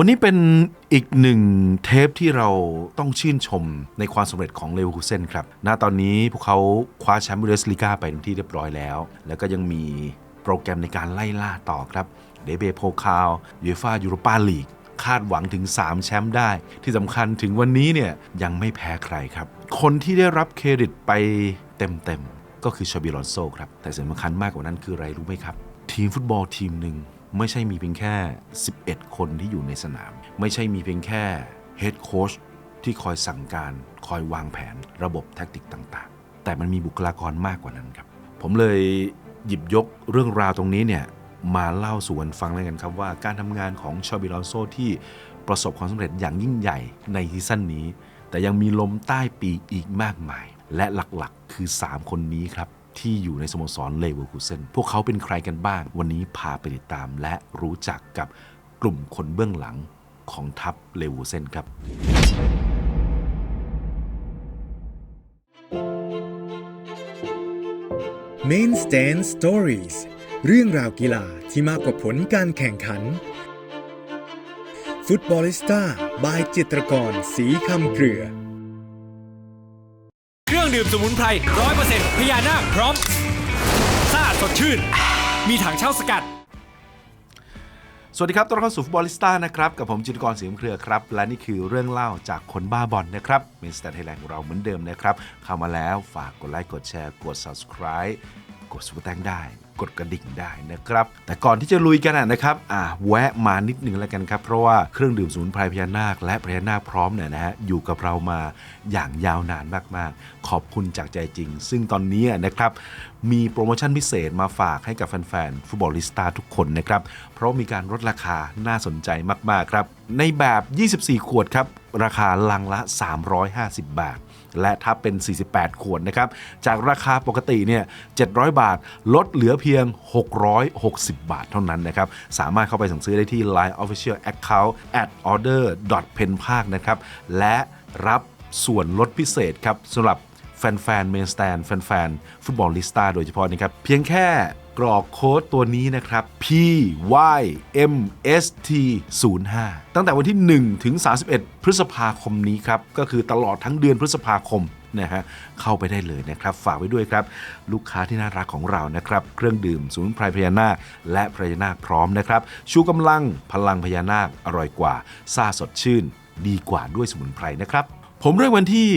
วันนี้เป็นอีกหนึ่งเทปที่เราต้องชื่นชมในความสำเร็จของเลวคูเซนครับ ณ ตอนนี้พวกเขาคว้าแชมป์บูเดสลีกาไปเป็นที่เรียบร้อยแล้ว แล้วก็ยังมีโปรแกรมในการไล่ล่าต่อครับ เดเบโพคาวยูฟ่ายูโรปาลีกคาดหวังถึง 3 แชมป์ได้ ที่สำคัญถึงวันนี้เนี่ยยังไม่แพ้ใครครับ คนที่ได้รับเครดิตไปเต็มๆ ก็คือชาบิลอนโซครับ แต่สิ่งสำคัญมากกว่านั้นคืออะไรรู้ไหมครับ ทีมฟุตบอลทีมหนึ่ง ไม่ใช่มีเพียงแค่ 11 คนที่อยู่ในสนาม ไม่ใช่มีเพียงแค่เฮดโค้ชที่คอยสั่งการ คอยวางแผนระบบแทคติกต่างๆ แต่มันมีบุคลากรมากกว่านั้นครับ ผมเลยหยิบยกเรื่องราวตรงนี้เนี่ยมาเล่าสู่กันฟังเลยกันครับว่าการทำงานของชาบิลอนโซที่ประสบความสำเร็จอย่างยิ่งใหญ่ในซีซั่นนี้ แต่ยังมีลมใต้ปีกอีกมากมาย และหลักๆ คือ 3 คนนี้ครับ ที่อยู่ในสโมสรเลเวอร์คูเซนพวกเขาเป็นใครกันบ้าง วันนี้พาไปติดตามและรู้จักกับกลุ่มคนเบื้องหลังของทัพเลเวอร์คูเซนครับ Main Stand Stories เรื่องราวกีฬาที่มากกว่าผลการแข่งขัน ฟุตบอลิสต้าบายจิตรกรสีคำเครือ รื่องดื่มสมุนไพรร้อยเปอร์เซ็นต์พญานาคพร้อมซ่าสดชื่น มีถังเช่าสกัด สวัสดีครับต้อนรับเข้าสู่ฟุตบอลิสต้านะครับ กับผมจิตรกรเสียงเครือครับ และนี่คือเรื่องเล่าจากคนบ้าบอลนะครับเมนสเตนไทยแลนด์ของเราเหมือนเดิมนะครับ เข้ามาแล้วฝากกดไลค์กดแชร์กด subscribe กดสุดแตงได้ กดกระดิ่งได้นะครับ แต่ก่อนที่จะลุยกันนะครับอะแวะมานิดหนึ่งแล้วกันครับ เพราะว่าเครื่องดื่มสมุนไพรพญานาค และพญานาคพร้อมเนี่ยนะฮะอยู่กับเรามาอย่างยาวนานมากๆ ขอบคุณจากใจจริง ซึ่งตอนนี้นะครับมีโปรโมชั่นพิเศษมาฝากให้กับแฟนๆฟุตบอลลิสตาทุกคนนะครับ เพราะมีการลดราคาน่าสนใจมากๆครับ ในแบบ 24 ขวดครับ ราคาลังละ 350 บาท และถ้าเป็น 48 ขวดนะครับ จากราคาปกติเนี่ย 700 บาท ลดเหลือเพียง 660 บาทเท่านั้นนะครับ สามารถเข้าไปสั่งซื้อได้ที่ Line Official Account at order pen ภาคนะครับ และรับส่วนลดพิเศษครับสำหรับแฟนๆเมนสแตนแฟนๆฟุตบอลลิสตาโดยเฉพาะนะครับ เพียงแค่ กรอกโค้ดตัวนี้นะครับ P Y M S T 0 5 ตั้งแต่วันที่ 1 ถึง 31 พฤษภาคมนี้ครับ ก็คือตลอดทั้งเดือนพฤษภาคมนะฮะเข้าไปได้เลยนะครับ ฝากไว้ด้วยครับ ลูกค้าที่น่ารักของเรานะครับ เครื่องดื่มสมุนไพรพญานาค และพญานาคพร้อมนะครับ ชูกำลังพลังพญานาคอร่อยกว่าซาสดชื่น ดีกว่าด้วยสมุนไพรนะครับ ผมเริ่มวันที่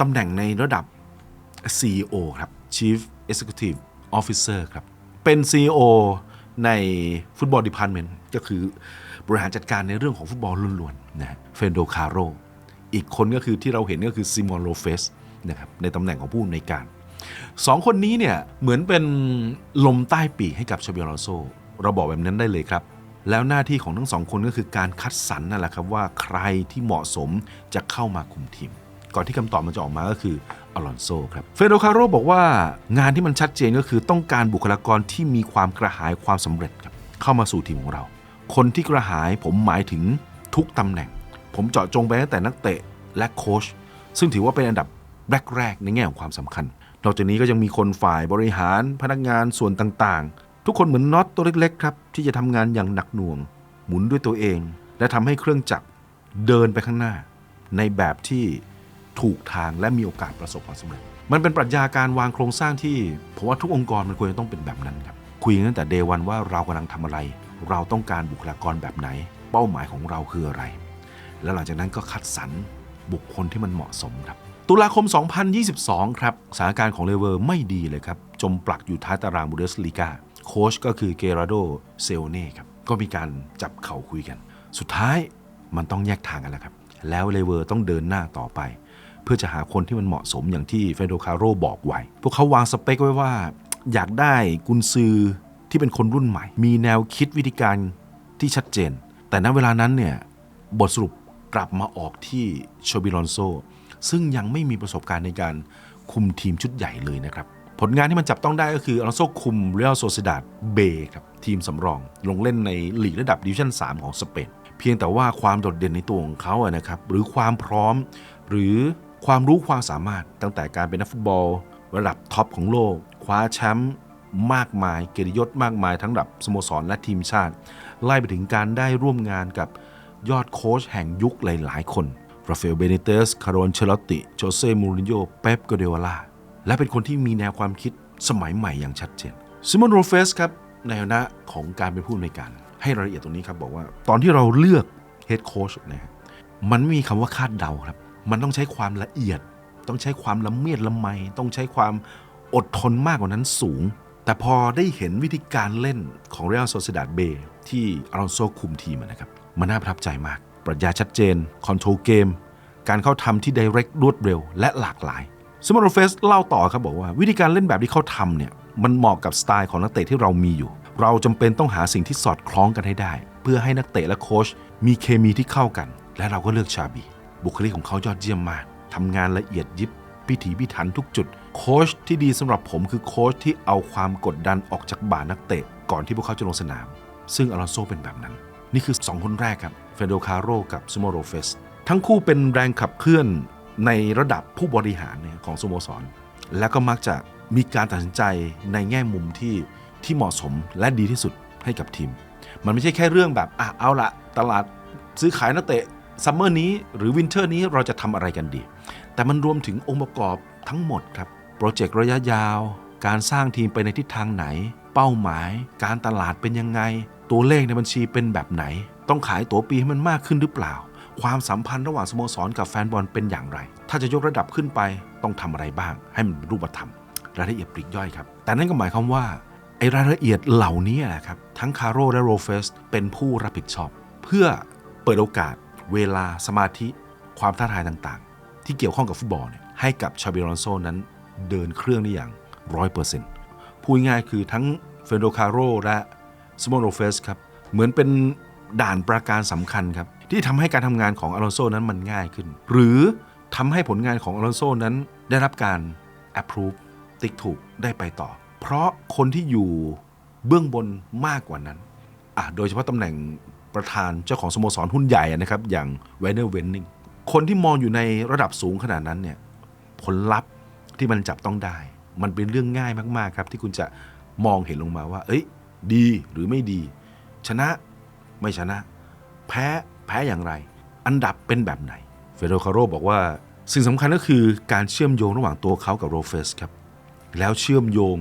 ตำแหน่งในระดับ CEO ครับ Chief Executive Officer ครับ เป็น CEO ในฟุตบอล Department ก็คือบริหารจัดการในเรื่องของฟุตบอลล้วนๆนะเฟนโดคาโรอีกคนก็คือที่เราเห็นก็คือซิมอนโลเฟสนะครับในตำแหน่งของผู้อำนวยการสองคนนี้เนี่ยเหมือนเป็นลมใต้ปีกให้กับชาบิอลอโซเราบอกแบบนั้นได้เลยครับ แล้วหน้าที่ของทั้งสองคนก็คือการคัดสรรนั่นแหละครับว่าใครที่เหมาะสมจะเข้ามาคุมทีม ก่อนที่คำตอบมันจะออกมาก็คือ อลอนโซครับเฟโดคาโรบอกว่างานที่มันชัดเจนก็คือต้องการบุคลากรที่มีความกระหายความสำเร็จครับเข้ามาสู่ทีมของเรา คนที่กระหายผมหมายถึงทุกตำแหน่ง ผมเจาะจงไปตั้งแต่นักเตะและโค้ชซึ่งถือว่าเป็นอันดับแรกๆในแง่ของความสำคัญ นอกจากนี้ก็ยังมีคนฝ่ายบริหารพนักงานส่วนต่างๆ ทุกคนเหมือนน็อตตัวเล็กๆครับที่จะทำงานอย่างหนักหน่วง หมุนด้วยตัวเอง และทำให้เครื่องจักรเดินไปข้างหน้า ในแบบที่ ถูกทางและมีโอกาสประสบความสำเร็จ มันเป็นปรัชญาการวางโครงสร้างที่ผมว่าทุกองค์กรมันควรจะต้องเป็นแบบนั้นครับ คุยกันตั้งแต่เดวันว่าเรากำลังทำอะไร เราต้องการบุคลากรแบบไหน เป้าหมายของเราคืออะไร แล้วหลังจากนั้นก็คัดสรรบุคคลที่มันเหมาะสมครับ ตุลาคม 2022 ครับสถานการณ์ของเลเวอร์ไม่ดีเลยครับ จมปลักอยู่ท้ายตารางบูเดสลีกาโค้ชก็คือเกราโดเซโอเน่ครับ ก็มีการจับเข่าคุยกัน สุดท้ายมันต้องแยกทางกันแล้วครับ แล้วเลเวอร์ต้องเดินหน้าต่อไป เพื่อจะหาคนที่มันเหมาะสมอย่างที่เฟโดคาโรบอกไว้ พวกเขาวางสเปคไว้ว่า อยากได้กุนซือที่เป็นคนรุ่นใหม่ มีแนวคิดวิธีการที่ชัดเจน แต่ณเวลานั้นเนี่ยบทสรุปกลับมาออกที่โชบิลอนโซซึ่งยังไม่มีประสบการณ์ในการคุมทีมชุดใหญ่เลยนะครับ ผลงานที่มันจับต้องได้ก็คืออลอนโซคุมเรอัลโซเซดาดเบครับทีมสำรอง ลงเล่นในลีกระดับดิวิชั่น 3 ของสเปนเพียงแต่ว่าความโดดเด่นในตัวของเขาอะนะครับหรือความพร้อม หรือ ความรู้ความสามารถตั้งแต่การเป็นนักฟุตบอล ระดับท็อปของโลก คว้าแชมป์มากมาย เกียรติยศมากมาย ทั้งระดับสโมสรและทีมชาติ ไล่ไปถึงการได้ร่วมงานกับยอดโค้ชแห่งยุคหลาย ๆ คนราฟาเอลเบเนเตส คาร์โรนเชลติ โจเซ่มูรินโญ่เป๊ปกวเดโอลา และเป็นคนที่มีแนวความคิดสมัยใหม่อย่างชัดเจนซิมอนโรเฟสครับในฐานะของการเป็นผู้อำนวยการ ให้รายละเอียดตรงนี้ครับบอกว่า ตอนที่เราเลือกเฮดโค้ชนะฮะมันไม่มีคำว่าคาดเดาครับ มันต้องใช้ความละเอียด ต้องใช้ความละเมียดละไม ต้องใช้ความอดทนมากกว่านั้นสูง แต่พอได้เห็นวิธีการเล่นของเรอัลโซเซดาดเบที่อารอนโซคุมทีมนะครับ มันน่าประทับใจมาก ปรัชญาชัดเจน คอนโทรลเกม การเข้าทำที่ direct รวดเร็ว และหลากหลายซิมอนโรเฟสเล่าต่อครับบอกว่า วิธีการเล่นแบบที่เขาทำเนี่ยมันเหมาะกับสไตล์ของนักเตะที่เรามีอยู่ เราจำเป็นต้องหาสิ่งที่สอดคล้องกันให้ได้ เพื่อให้นักเตะและโค้ชมีเคมีที่เข้ากัน และเราก็เลือกชาบี บุคลิกของเขายอดเยี่ยมมากทำงานละเอียดยิบพิถีพิถันทุกจุด โค้ชที่ดีสำหรับผมคือโค้ชที่เอาความกดดันออกจากบ่านักเตะ ก่อนที่พวกเขาจะลงสนาม ซึ่งอลอนโซเป็นแบบนั้น นี่คือ 2 คนแรกครับเฟโดคาโรกับซูโมโรเฟสทั้งคู่เป็นแรงขับเคลื่อนในระดับผู้บริหารของสโมสร และก็มักจะมีการตัดสินใจในแง่มุมที่ที่เหมาะสมและดีที่สุดให้กับทีม มันไม่ใช่แค่เรื่องแบบอะเอาละตลาดซื้อขายนักเตะ ซัมเมอร์นี้หรือวินเทอร์นี้เราจะทำอะไรกันดี แต่มันรวมถึงองค์ประกอบทั้งหมดครับ โปรเจกต์ระยะยาว การสร้างทีมไปในทิศทางไหน เป้าหมาย การตลาดเป็นยังไง ตัวเลขในบัญชีเป็นแบบไหน ต้องขายตั๋วปีให้มันมากขึ้นหรือเปล่า ความสัมพันธ์ระหว่างสโมสรกับแฟนบอลเป็นอย่างไร ถ้าจะยกระดับขึ้นไปต้องทำอะไรบ้าง ให้มันเป็นรูปธรรม รายละเอียดปลีกย่อยครับ แต่นั่นก็หมายความว่าไอ้รายละเอียดเหล่านี้แหละครับทั้งคาร์โรและโรเฟสเป็นผู้รับผิดชอบ เพื่อเปิดโอกาส เวลาสมาธิความท้าทายต่างๆ ที่เกี่ยวข้องกับฟุตบอลเนี่ยให้กับชาบิรอนโซนั้นเดินเครื่องได้อย่างร้อยเปอร์เซ็นต์พูดง่ายคือทั้งเฟนโดคาโรและสโมโรเฟสครับ เหมือนเป็นด่านประการสำคัญครับ ที่ทำให้การทำงานของอลอนโซนั้นมันง่ายขึ้น หรือทำให้ผลงานของอลอนโซนั้นได้รับการ approve ติ๊กถูกได้ไปต่อ เพราะคนที่อยู่เบื้องบนมากกว่านั้นอะโดยเฉพาะตำแหน่ง ประธานเจ้าของสโมสรหุ้นใหญ่นะครับ อย่างเวเนอร์เวนนิงคนที่มองอยู่ในระดับสูงขนาดนั้นเนี่ยผลลัพธ์ที่มันจับต้องได้ มันเป็นเรื่องง่ายมากๆครับ ที่คุณจะมองเห็นลงมาว่า เอ้ย ดีหรือไม่ดี ชนะไม่ชนะ แพ้แพ้อย่างไร อันดับเป็นแบบไหน เฟโดคาโรบอกว่า สิ่งสำคัญก็คือการเชื่อมโยงระหว่างตัวเขากับโรเฟสครับ แล้วเชื่อมโยง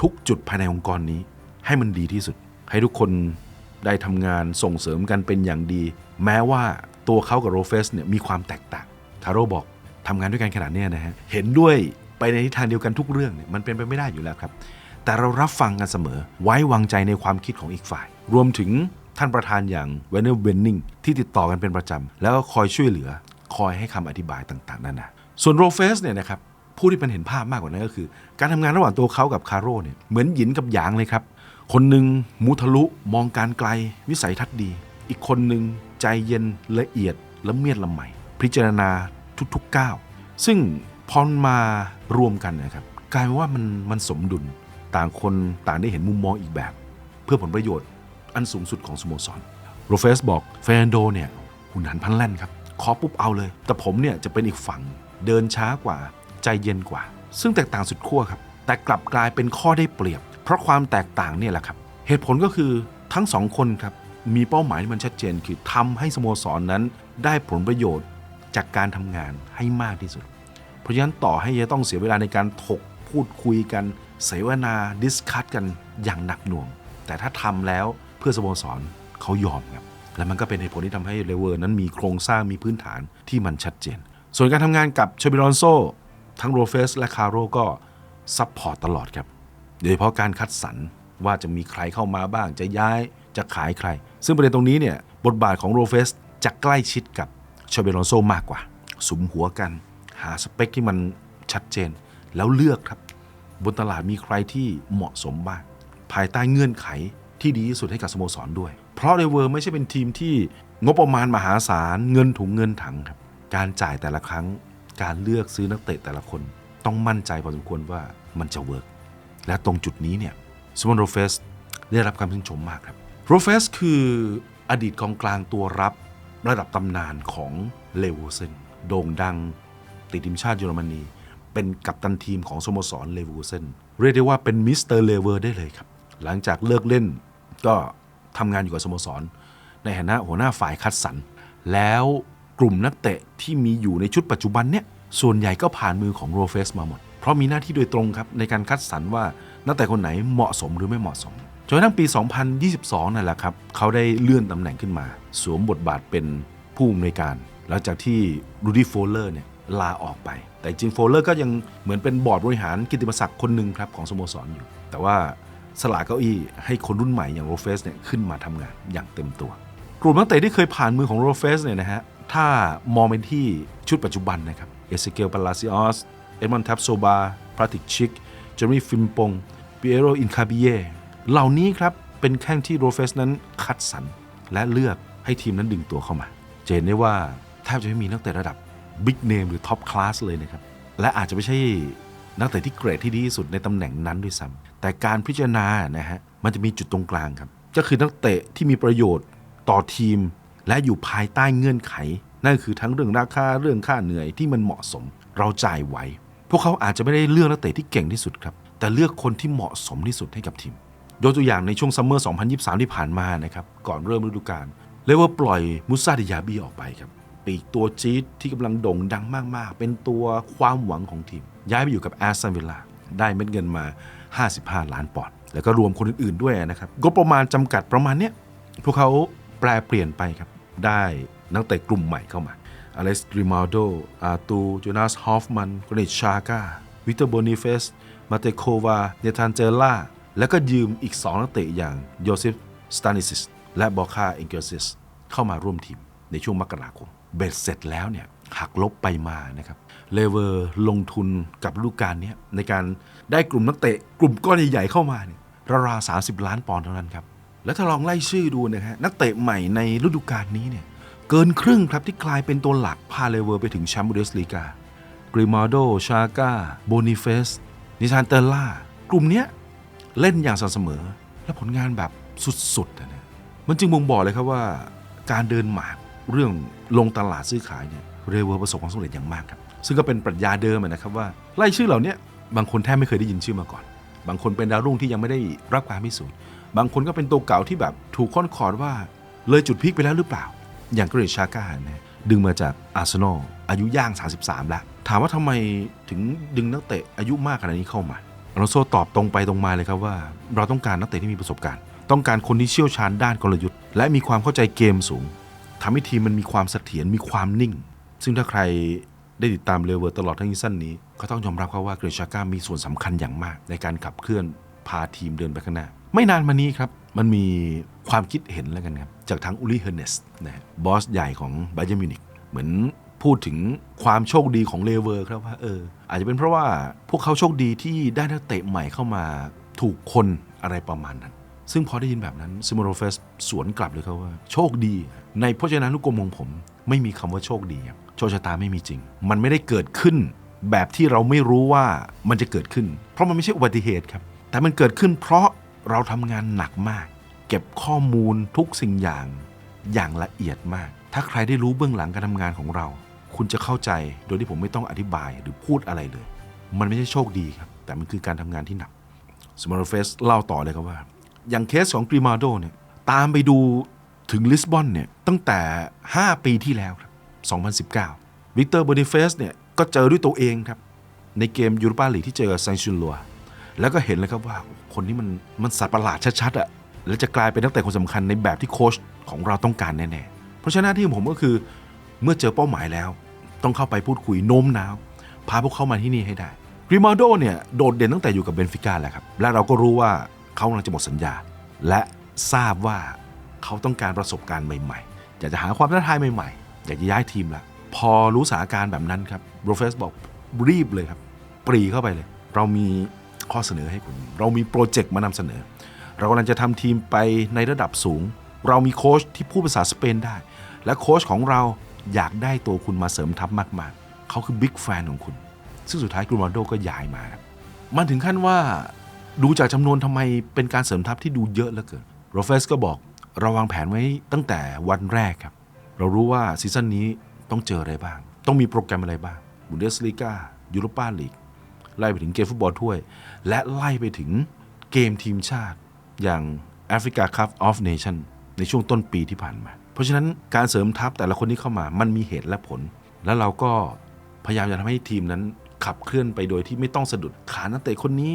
ทุกจุดภายในองค์กรนี้ ให้มันดีที่สุด ให้ทุกคน ได้ทำงานส่งเสริมกันเป็นอย่างดี แม้ว่าตัวเขากับโรเฟสเนี่ยมีความแตกต่างคาโรบอกทำงานด้วยกันขนาดนี้นะฮะเห็นด้วยไปในทิศทางเดียวกันทุกเรื่องเนี่ยมันเป็นไปไม่ได้อยู่แล้วครับ แต่เรารับฟังกันเสมอไว้วางใจในความคิดของอีกฝ่าย รวมถึงท่านประธานอย่างเวเนอร์เวนนิงที่ติดต่อกันเป็นประจำ แล้วก็คอยช่วยเหลือ คอยให้คำอธิบายต่างๆนั่นนะส่วนโรเฟสเนี่ยนะครับผู้ที่เป็นเห็นภาพมากกว่านั้นก็คือ การทำงานระหว่างตัวเขากับคาร์โร่เนี่ยเหมือนหยินกับหยางเลยครับ คนหนึ่งมุทะลุมองการไกลวิสัยทัศน์ดี อีกคนหนึ่งใจเย็นละเอียดและเมียดละไมพิจารณาทุกๆก้าวซึ่งพอมารวมกันนะครับกลายว่ามันมันสมดุลต่างคนต่างได้เห็นมุมมองอีกแบบ เพื่อผลประโยชน์อันสูงสุดของสโมสรโรเฟสบอกเฟรนโดเนี่ยหุ่นหันพันแล่นครับขอปุ๊บเอาเลย แต่ผมเนี่ยจะเป็นอีกฝั่งเดินช้ากว่าใจเย็นกว่า ซึ่งแตกต่างสุดขั้วครับแต่กลับกลายเป็นข้อได้เปรียบ เพราะความแตกต่างเนี่ยแหละครับ เหตุผลก็คือทั้งสองคนครับมีเป้าหมายที่มันชัดเจนคือทำให้สโมสรนนั้นได้ผลประโยชน์จากการทำงานให้มากที่สุด เพราะฉะนั้นต่อให้จะต้องเสียเวลาในการถกพูดคุยกัน เสวนาดิสคัตกันอย่างหนักหน่วง แต่ถ้าทำแล้วเพื่อสโมสรเขายอมครับและมันก็เป็นเหตุผลที่ทำให้เลเวอร์นั้นมีโครงสร้างมีพื้นฐานที่มันชัดเจน ส่วนการทำงานกับเชบิรอนโซทั้งโรเฟสและคาโรก็ซัพพอร์ตตลอดครับ โดยเฉพาะการคัดสรรว่าจะมีใครเข้ามาบ้าง จะย้ายจะขายใคร ซึ่งประเด็นตรงนี้เนี่ยบทบาทของโรเฟสจะใกล้ชิดกับเชเบรอนโซมากกว่า สุมหัวกัน หาสเปคที่มันชัดเจน แล้วเลือกครับ บนตลาดมีใครที่เหมาะสมบ้าง ภายใต้เงื่อนไขที่ดีที่สุดให้กับสโมสรด้วย เพราะเดเวอร์ไม่ใช่เป็นทีมที่งบประมาณมหาศาลเงินถุงเงินถังครับ การจ่ายแต่ละครั้ง การเลือกซื้อนักเตะแต่ละคน ต้องมั่นใจพอสมควรว่ามันจะเวิร์ก และตรงจุดนี้เนี่ยสมอนโรเฟสได้รับการชื่นชมมากครับโรเฟสคืออดีตกองกลางตัวรับระดับตำนานของเลเวอร์เซนโด่งดังติดทีมชาติเยอรมนี เป็นกัปตันทีมของสโมสรเลเวอร์เซนเรียกได้ว่าเป็นมิสเตอร์เลเวอร์ได้เลยครับ หลังจากเลิกเล่นก็ทำงานอยู่กับสโมสร ในฐานะหัวหน้าฝ่ายคัดสรรแล้วกลุ่มนักเตะที่มีอยู่ในชุดปัจจุบันเนี่ยส่วนใหญ่ก็ผ่านมือของโรเฟสมาหมด เพราะมีหน้าที่โดยตรงครับในการคัดสรรว่านักเตะคนไหนเหมาะสมหรือไม่เหมาะสมจนกระทั่งปี 2022 นั่นแหละครับ เขาได้เลื่อนตำแหน่งขึ้นมา สวมบทบาทเป็นผู้อำนวยการ หลังจากที่รูดี้โฟลเลอร์เนี่ยลาออกไป แต่จริงโฟลเลอร์ก็ยังเหมือนเป็นบอร์ดบริหารกิติมศักดิ์คนหนึ่งครับของสโมสรอยู่ แต่ว่าสละเก้าอี้ให้คนรุ่นใหม่อย่างโรเฟสเนี่ยขึ้นมาทำงานอย่างเต็มตัว กลุ่มนักเตะที่เคยผ่านมือของโรเฟสเนี่ยนะฮะถ้ามองเป็นที่ชุดปัจจุบันนะครับเอเซเกลปาลาซิออส เอ็ดมอนทับโซบาพราติกชิกเจอร์มี่ฟิมปงเปียโรอินคาบิเยเหล่านี้ครับเป็นแข้งที่โรเฟสนั้นคัดสรรและเลือกให้ทีมนั้นดึงตัวเข้ามา จะเห็นได้ว่าแทบจะไม่มีนักเตะระดับบิ๊กเนมหรือท็อปคลาสเลยนะครับ และอาจจะไม่ใช่นักเตะที่เกรดที่ดีที่สุดในตำแหน่งนั้นด้วยซ้ำแต่การพิจารณานะฮะมันจะมีจุดตรงกลางครับ ก็คือนักเตะที่มีประโยชน์ต่อทีม และอยู่ภายใต้เงื่อนไข นั่นคือทั้งเรื่องราคาเรื่องค่าเหนื่อยที่มันเหมาะสม เราจ่ายไหว พวกเขาอาจจะไม่ได้เลือกนักเตะที่เก่งที่สุดครับ แต่เลือกคนที่เหมาะสมที่สุดให้กับทีม ยกตัวอย่างในช่วงซัมเมอร์ 2023 ที่ผ่านมานะครับ ก่อนเริ่มฤดูกาลเลเวอร์ปล่อยมุซาดิยาบีออกไปครับ ปีกตัวจี๊ดที่กำลังโด่งดังมากๆ เป็นตัวความหวังของทีม ย้ายไปอยู่กับแอสตันวิลล่า ได้เม็ดเงินมา 55 ล้านปอนด์ แล้วก็รวมคนอื่นๆด้วยนะครับงบประมาณจำกัดประมาณเนี้ย พวกเขาแปลเปลี่ยนไปครับ ได้นักเตะกลุ่มใหม่เข้ามา อเล็กซ์ริมาลโด อาตูโจนาส ฮอฟมันกรนิชชาก้า วิเตอร์โบนิเฟส มาเตโควา เนธานเจล่า แล้วก็ยืมอีก 2 นักเตะอย่างโยเซฟสตานิซิส และบอคา เองเกลซิส เข้ามาร่วมทีมในช่วงมกราคม เบ็ดเสร็จแล้วเนี่ยหักลบไปมานะครับ เลเวอร์ลงทุนกับฤดูกาลนี้ในการได้กลุ่มนักเตะกลุ่มก้อนใหญ่ๆเข้ามาเนี่ยราวๆ30 ล้านปอนด์เท่านั้นครับ แล้วถ้าลองไล่ชื่อดูนะฮะนักเตะใหม่ในฤดูกาลนี้เนี่ย เกินครึ่งครับที่กลายเป็นตัวหลักพาเลเวอร์ไปถึงแชมป์บูเดสลีกากริมาโด ชากาโบนิเฟส นิชานเตอร์ล่า กลุ่มเนี้ยเล่นอย่างสม่ำเสมอ และผลงานแบบสุดๆอะนะมันจึงบ่งบอกเลยครับว่า การเดินหมากเรื่องลงตลาดซื้อขายเนี่ยเรเวอร์ประสบความสำเร็จอย่างมากครับ ซึ่งก็เป็นปรัชญาเดิมนะครับว่าไล่ชื่อเหล่านี้บางคนแทบไม่เคยได้ยินชื่อมาก่อน บางคนเป็นดาวรุ่งที่ยังไม่ได้รับการพิสูจน์ บางคนก็เป็นตัวเก่าที่แบบถูกค้อนขอดว่าเลยจุดพีคไปแล้วหรือเปล่า อย่างเกรชชาก้าเนี่ยดึงมาจากอาร์เซนอลอายุย่าง 33 แล้ว ถามว่าทำไมถึงดึงนักเตะอายุมากขนาดนี้เข้ามาอลอนโซตอบตรงไปตรงมาเลยครับว่า เราต้องการนักเตะที่มีประสบการณ์ ต้องการคนที่เชี่ยวชาญด้านกลยุทธ์ และมีความเข้าใจเกมสูงทำให้ทีมมันมีความเสถียรมีความนิ่ง ซึ่งถ้าใครได้ติดตามเลเวอร์ตลอดทั้งซีซั่นนี้ ก็ต้องยอมรับครับว่าเกรชาก้ามีส่วนสำคัญอย่างมาก ในการขับเคลื่อนพาทีมเดินไปข้างหน้า ไม่นานมานี้ครับ มันมีความคิดเห็นแล้วกันครับ จากทั้งอูลี่เฮเนสนะฮะบอสใหญ่ของไบเ e อร์มิวนิกเหมือนพูดถึงความโชคดีของเลเวอร์ครับว่าเอออาจจะเป็นเพราะว่าพวกเขาโชคดีที่ได้นักเตะใหม่เข้ามาถูกคนอะไรประมาณนั้น ซึ่งพอได้ยินแบบนั้นซิมโรเฟสสวนกลับเลยครับว่า โชคดี ในพจนานุกรมของผม ไม่มีคำว่าโชคดีโชคชะตาไม่มีจริง มันไม่ได้เกิดขึ้น แบบที่เราไม่รู้ว่ามันจะเกิดขึ้น เพราะมันไม่ใช่อุบัติเหตุครับ แต่มันเกิดขึ้นเพราะ เราทำงานหนักมาก เก็บข้อมูลทุกสิ่งอย่างอย่างละเอียดมาก ถ้าใครได้รู้เบื้องหลังการทำงานของเรา คุณจะเข้าใจโดยที่ผมไม่ต้องอธิบายหรือพูดอะไรเลย มันไม่ใช่โชคดีครับ แต่มันคือการทำงานที่หนักสมอร์เฟสเล่าต่อเลยครับว่า อย่างเคสของกริมาโดเนี่ยตามไปดูถึงลิสบอนเนี่ยตั้งแต่ 5 ปีที่แล้วครับ 2019 วิกเตอร์โบนิเฟสเนี่ยก็เจอด้วยตัวเองครับ ในเกมยูโรปาลีกที่เจอกับไซชุนลัว แล้วก็เห็นเลยครับว่าคนนี้มันมันสัตว์ประหลาดชัดๆอะ่ะแล้วจะกลายเป็นนักเตะคนสำคัญในแบบที่โค้ชของเราต้องการแน่ๆเพราะฉะนั้นหน้าที่ของผมก็คือเมื่อเจอเป้าหมายแล้ว ต้องเข้าไปพูดคุยโน้มน้าวพาพวกเขามาที่นี่ให้ได้ริมาโดเนี่ยโดดเด่นตั้งแต่อยู่กับเบนฟิก้าแล้วครับและเราก็รู้ว่าเขากำลังจะหมดสัญญา และทราบว่าเขาต้องการประสบการณ์ใหม่ๆอยากจะหาความท้าทายใหม่ๆอยากจะย้ายทีมละพอรู้สถานการณ์แบบนั้นครับโรเฟสบอกรีบเลยครับ ปรีเข้าไปเลย เรามี ข้อเสนอให้คุณ เรามีโปรเจกต์มานำเสนอ เรากำลังจะทำทีมไปในระดับสูง เรามีโค้ชที่พูดภาษาสเปนได้ และโค้ชของเราอยากได้ตัวคุณมาเสริมทัพมาก ๆ เขาคือบิ๊กแฟนของคุณ ซึ่งสุดท้ายกรูมาโดก็ย้ายมามันถึงขั้นว่าดูจากจำนวนทำไมเป็นการเสริมทัพที่ดูเยอะเหลือเกินโรเฟสก็บอกเราวางแผนไว้ตั้งแต่วันแรกครับ เรารู้ว่าซีซั่นนี้ต้องเจออะไรบ้าง ต้องมีโปรแกรมอะไรบ้างบุนเดสลีกายูโรปาลีกไล่ไปถึงเกมฟุตบอลถ้วย และไล่ไปถึงเกมทีมชาติอย่างแอฟริกาคัพออฟเนชั่นในช่วงต้นปีที่ผ่านมา เพราะฉะนั้นการเสริมทัพแต่ละคนที่เข้ามามันมีเหตุและผล แล้วเราก็พยายามจะทำให้ทีมนั้นขับเคลื่อนไปโดยที่ไม่ต้องสะดุดขานักเตะคนนี้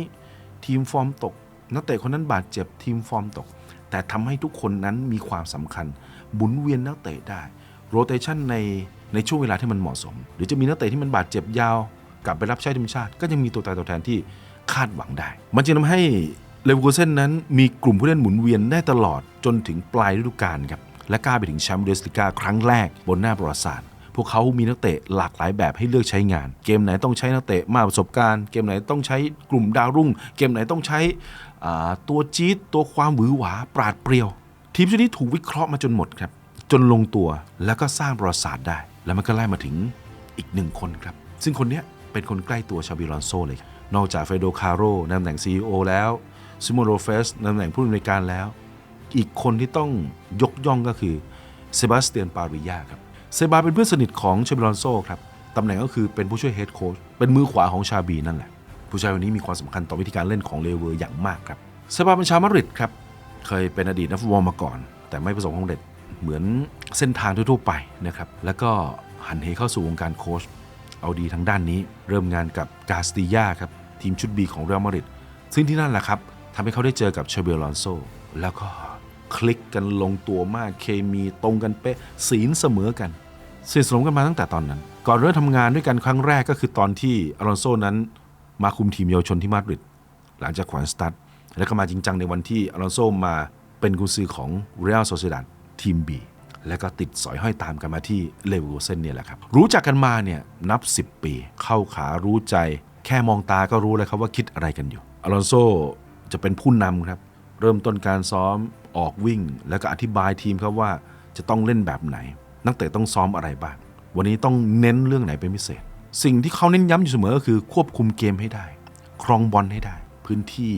ทีมฟอร์มตก นักเตะคนนั้นบาดเจ็บทีมฟอร์มตก แต่ทำให้ทุกคนนั้นมีความสำคัญหมุนเวียนนักเตะได้โรเตชันในในช่วงเวลาที่มันเหมาะสม หรือจะมีนักเตะที่มันบาดเจ็บยาว กลับไปรับใช้ทีมชาติ ก็ยังมีตัวตายตัวแทนที่ คาดหวังได้ มันจึงทำให้เลเวอร์คูเซนนั้นมีกลุ่มผู้เล่นหมุนเวียนได้ตลอดจนถึงปลายฤดูกาลครับและกล้าไปถึงแชมป์เดสลิกาครั้งแรกบนหน้าประวัติศาสตร์พวกเขามีนักเตะหลากหลายแบบให้เลือกใช้งาน เกมไหนต้องใช้นักเตะมากประสบการณ์ เกมไหนต้องใช้กลุ่มดาวรุ่ง เกมไหนต้องใช้ตัวจี๊ดตัวความหวือหวาปราดเปรียว ทีมชุดนี้ถูกวิเคราะห์มาจนหมดครับ จนลงตัวแล้วก็สร้างประวัติศาสตร์ได้ แล้วมันก็ไล่มาถึงอีกหนึ่งคนครับ ซึ่งคนนี้เป็นคนใกล้ตัวชาบิลอนโซเลยครับ นอกจากเฟโดคาโรในตำแหน่ง CEO แล้วซิโมโรเฟสในตำแหน่งผู้อำนวยการแล้ว อีกคนที่ต้องยกย่องก็คือเซบาสเตียนปาริยาครับเซบาเป็นเพื่อนสนิทของชาบิลอนโซครับตำแหน่งก็คือเป็นผู้ช่วยเฮดโค้ชเป็นมือขวาของชาบีนั่นแหละ ผู้ชายคนนี้มีความสำคัญต่อวิธีการเล่นของเลเวอร์อย่างมากครับเซบาเป็นชาวมาดริดครับเคยเป็นอดีตนักฟุตบอลมาก่อน แต่ไม่ประสบความสำเร็จเหมือนเส้นทางทั่วๆไปนะครับแล้วก็หันเหเข้าสู่วงการโค้ชเอาดีทางด้านนี้ เริ่มงานกับกาสติยาครับ ทีมชุดบีของเรอัลมาดริดซึ่งที่นั่นแหละครับทำให้เขาได้เจอกับเชเบลลอนโซแล้วก็คลิกกันลงตัวมากเคมีตรงกันเป๊ะศีลเสมอกันสนิทสนมกันมาตั้งแต่ตอนนั้น ก่อนเริ่มทำงานด้วยกันครั้งแรกก็คือตอนที่อลอนโซนั้น มาคุมทีมเยาวชนที่มาดริดหลังจากขวนสตัดแล้วก็มาจริงจังในวันที่อลอนโซมาเป็นกุญซือของเรอัลโซเซดัดทีม B แล้วก็ติดสอยห้อยตามกันมาที่เลเวอร์เซนเนี่ยแหละครับ รู้จักกันมาเนี่ยนับ 10 ปี เข้าขารู้ใจ แค่มองตาก็รู้เลยครับว่าคิดอะไรกันอยู่อลอนโซจะเป็นผู้นำครับ เริ่มต้นการซ้อมออกวิ่ง แล้วก็อธิบายทีมครับว่าจะต้องเล่นแบบไหน นักเตะต้องซ้อมอะไรบ้าง วันนี้ต้องเน้นเรื่องไหนเป็นพิเศษ สิ่งที่เขาเน้นย้ำอยู่เสมอก็คือควบคุมเกมให้ได้ ครองบอลให้ได้ พื้นที่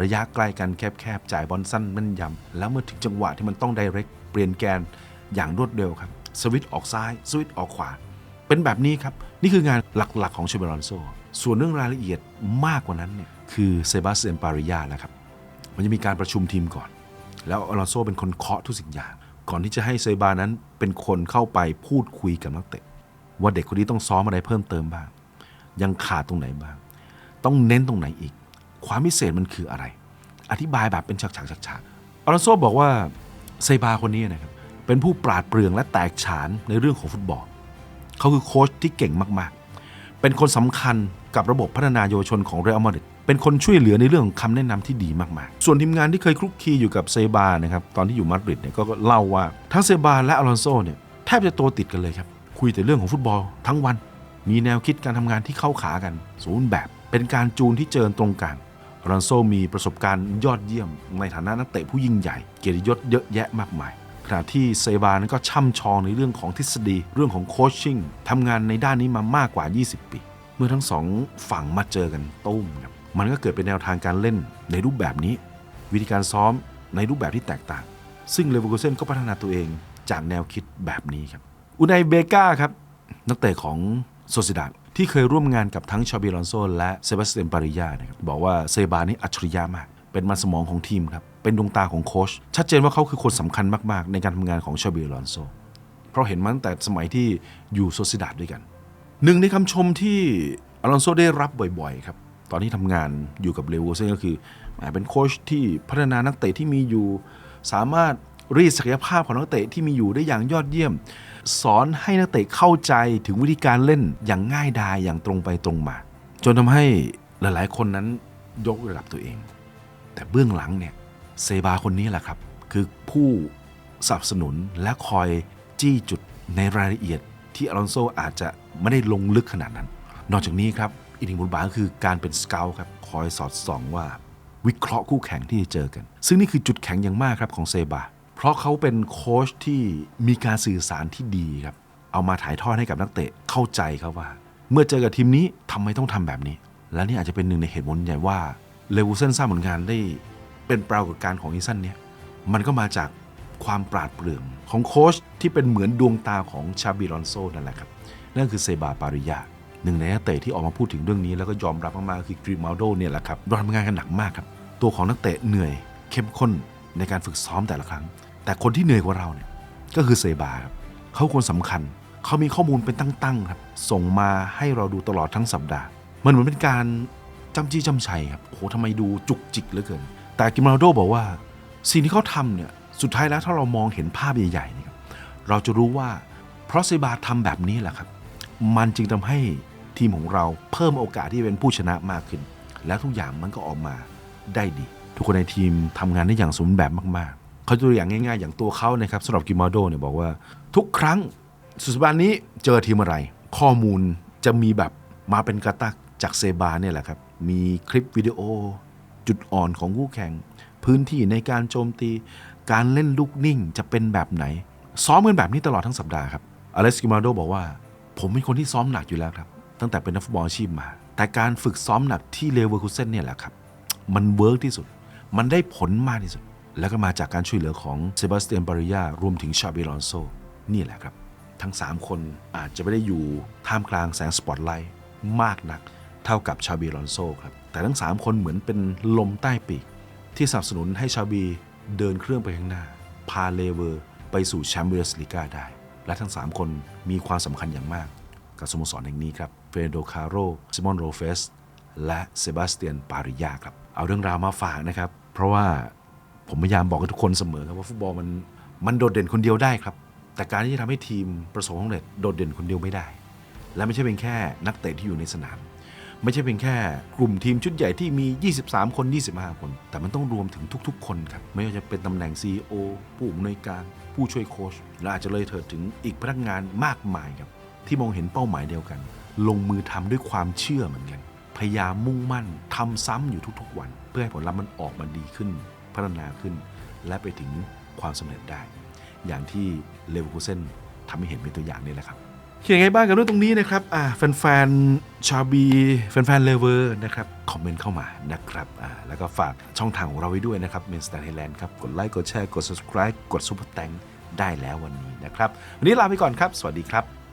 ระยะใกล้กันแคบๆจ่ายบอลสั้นแม่นยำแล้วเมื่อถึงจังหวะที่มันต้องไดเรกเปลี่ยนแกนอย่างรวดเร็วครับสวิตช์ออกซ้ายสวิตช์ออกขวา เป็นแบบนี้ครับ นี่คืองานหลักๆ ของเชเบรอนโซ ส่วนเรื่องรายละเอียดมากกว่านั้นเนี่ยคือเซบาสเตียนปาริยาแล้วครับ มันจะมีการประชุมทีมก่อน แล้วอลอนโซเป็นคนเคาะทุกสิ่งอย่าง ก่อนที่จะให้เซบานั้นเป็นคนเข้าไปพูดคุยกับนักเตะ ว่าเด็กคนนี้ต้องซ้อมอะไรเพิ่มเติมบ้าง ยังขาดตรงไหนบ้าง ต้องเน้นตรงไหนอีก ความพิเศษมันคืออะไร อธิบายแบบเป็นฉากๆฉากๆอลอนโซบอกว่าเซบาคนนี้นะครับเป็นผู้ปราดเปรื่องและแตกฉานในเรื่องของฟุตบอล เขาคือโค้ชที่เก่งมากๆ เป็นคนสำคัญ กับระบบพัฒนาเยาวชนของเรอัลมาดริดเป็นคนช่วยเหลือในเรื่องของคำแนะนำที่ดีมากๆ ส่วนทีมงานที่เคยคลุกคลีอยู่กับเซบานะครับตอนที่อยู่มาดริดเนี่ยก็เล่าว่าทั้งเซบาและอลอนโซเนี่ยแทบจะตัวติดกันเลยครับ คุยแต่เรื่องของฟุตบอลทั้งวัน มีแนวคิดการทำงานที่เข้าขากันสมบูรณ์แบบ เป็นการจูนที่เจริญตรงกลางอลอนโซมีประสบการณ์ยอดเยี่ยม ในฐานะนักเตะผู้ยิ่งใหญ่ เกียรติยศเยอะแยะมากมายขณะที่เซบานั้นก็ช่ำชองในเรื่องของทฤษฎีเรื่องของโคชชิ่งทำงานในด้านนี้มามากกว่า 20 ปี เมื่อทั้งสองฝั่งมาเจอกันตุ้มครับมันก็เกิดเป็นแนวทางการเล่นในรูปแบบนี้ วิธีการซ้อมในรูปแบบที่แตกต่าง ซึ่งเลเวอร์คูเซนก็พัฒนาตัวเองจากแนวคิดแบบนี้ครับอุนายเบกาครับนักเตะของโซซิดาดที่เคยร่วมงานกับทั้งชาบิลอนโซและเซบาสเตียนปาริยานะครับบอกว่าเซบานี่อัจฉริยะมาก เป็นมันสมองของทีมครับ เป็นดวงตาของโค้ชชัดเจนว่าเขาคือคนสำคัญมาก ๆ ในการทำงานของชาบิลอนโซเพราะเห็นมาตั้งแต่สมัยที่อยู่โซซิดาดด้วยกัน หนึ่งในคำชมที่อลอนโซได้รับบ่อยๆครับ ตอนที่ทำงานอยู่กับเลเวอเซนก็คือเป็นโค้ชที่พัฒนานักเตะที่มีอยู่ สามารถรีดศักยภาพของนักเตะที่มีอยู่ได้อย่างยอดเยี่ยม สอนให้นักเตะเข้าใจถึงวิธีการเล่นอย่างง่ายดายอย่างตรงไปตรงมา จนทำให้หลายๆ คนนั้นยกระดับตัวเอง แต่เบื้องหลังเนี่ยเซบาคนนี้แหละครับ คือผู้สนับสนุนและคอยจี้จุดในรายละเอียดที่อลอนโซอาจจะ ไม่ได้ลงลึกขนาดนั้น นอกจากนี้ครับอีกหนึ่งบทบาทก็คือการเป็นสเกลครับคอยสอดส่องว่าวิเคราะห์คู่แข่งที่จะเจอกัน ซึ่งนี่คือจุดแข็งอย่างมากครับของเซบา เพราะเขาเป็นโค้ชที่มีการสื่อสารที่ดีครับ เอามาถ่ายทอดให้กับนักเตะเข้าใจครับว่า เมื่อเจอกับทีมนี้ทำไมต้องทำแบบนี้ และนี่อาจจะเป็นหนึ่งในเหตุผลใหญ่ว่าเลวูเซนสร้างผลงานได้เป็นปรากฏการณ์ของอีซันเนี่ยมันก็มาจากความปราดเปรื่องของโค้ชที่เป็นเหมือนดวงตาของชาบิลอนโซนั่นแหละครับ นั่นคือเซบาปาริยาหนึ่งในนักเตะที่ออกมาพูดถึงเรื่องนี้แล้วก็ยอมรับมากๆคือกริมาโดเนี่ยแหละครับราทำงานกันหนักมากครับ ตัวของนักเตะเหนื่อยเข้มข้นในการฝึกซ้อมแต่ละครั้ง แต่คนที่เหนื่อยกว่าเราเนี่ยก็คือเซบาครับเขาคนสำคัญ เขามีข้อมูลเป็นตั้งๆครับ ส่งมาให้เราดูตลอดทั้งสัปดาห์ มันเหมือนเป็นการจำจี้จำชัยครับโอ้โหทำไมดูจุกจิกเหลือเกิน แต่กิมาโดบอกว่า สิ่งที่เขาทำเนี่ยสุดท้ายแล้วถ้าเรามองเห็นภาพใหญ่ๆเนี่ยครับเราจะรู้ว่าเพราะเซบาทำแบบนี้แหละครับ มันจึงทำให้ทีมของเราเพิ่มโอกาสที่จะเป็นผู้ชนะมากขึ้น แล้วทุกอย่างมันก็ออกมาได้ดี ทุกคนในทีมทำงานได้อย่างสมบูรณ์แบบมากๆ เขาตัวอย่างง่ายๆ อย่างตัวเขานะครับสำหรับกิมาโดเนี่ยบอกว่า ทุกครั้งสุดสัปดาห์นี้เจอทีมอะไร ข้อมูลจะมีแบบมาเป็นกระตักจากเซบาเนี่ยแหละครับ มีคลิปวิดีโอ จุดอ่อนของคู่แข่ง พื้นที่ในการโจมตี การเล่นลูกนิ่งจะเป็นแบบไหน ซ้อมกันแบบนี้ตลอดทั้งสัปดาห์ครับอเล็กซ์กิมาโดบอกว่า ผมเป็นคนที่ซ้อมหนักอยู่แล้วครับ ตั้งแต่เป็นนักฟุตบอลอาชีพมา แต่การฝึกซ้อมหนักที่เลเวอร์คูเซนเนี่ยแหละครับ มันเวิร์กที่สุด มันได้ผลมากที่สุด แล้วก็มาจากการช่วยเหลือของเซบาสเตียนบาริยารวมถึงชาบิลอนโซนี่แหละครับ ทั้ง 3 คนอาจจะไม่ได้อยู่ท่ามกลางแสงสปอตไลท์มากนักเท่ากับชาบีลอนโซครับ แต่ทั้ง 3 คนเหมือนเป็นลมใต้ปีก ที่สนับสนุนให้ชาบีเดินเครื่องไปข้างหน้า พาเลเวอร์ไปสู่แชมเปี้ยนส์ลีกาได้ และทั้ง 3 คนมีความสำคัญอย่างมากกับสโมสรแห่งนี้ครับเฟรโดคาโรซิมอนโรเฟสและเซบาสเตียนปาริยาครับ เอาเรื่องราวมาฝากนะครับ เพราะว่าผมพยายามบอกกับทุกคนเสมอครับว่าฟุตบอลมันมันโดดเด่นคนเดียวได้ครับ แต่การที่จะทำให้ทีมประสบความสำเร็จโดดเด่นคนเดียวไม่ได้ และไม่ใช่เป็นแค่นักเตะที่อยู่ในสนาม ไม่ใช่เป็นแค่กลุ่มทีมชุดใหญ่ที่มี 23 คน 25 คน แต่มันต้องรวมถึงทุกๆ คนครับ ไม่ว่าจะเป็นตำแหน่ง CEO ผู้อำนวยการ ผู้ช่วยโค้ชและอาจจะเลยเถิดถึงอีกพนักงานมากมายครับ ที่มองเห็นเป้าหมายเดียวกัน ลงมือทำด้วยความเชื่อเหมือนกัน พยายามมุ่งมั่นทำซ้ำอยู่ทุกๆ วัน เพื่อให้ผลลัพธ์มันออกมาดีขึ้น พัฒนาขึ้น และไปถึงความสำเร็จได้ อย่างที่เลเวอร์คูเซนทำให้เห็นเป็นตัวอย่างนี่แหละครับ เขียนไงบ้างกับเรื่องตรงนี้นะครับอ่าแฟนๆชาบีแฟนๆเลเวอร์นะครับคอมเมนต์เข้ามานะครับอ่าแล้วก็ฝากช่องทางของเราไว้ด้วยนะครับเมนสตาร์ไทยแลนด์ครับกดไลค์กดแชร์กด subscribe กดซุปเปอร์แตงได้แล้ววันนี้นะครับ วันนี้ลาไปก่อนครับ สวัสดีครับ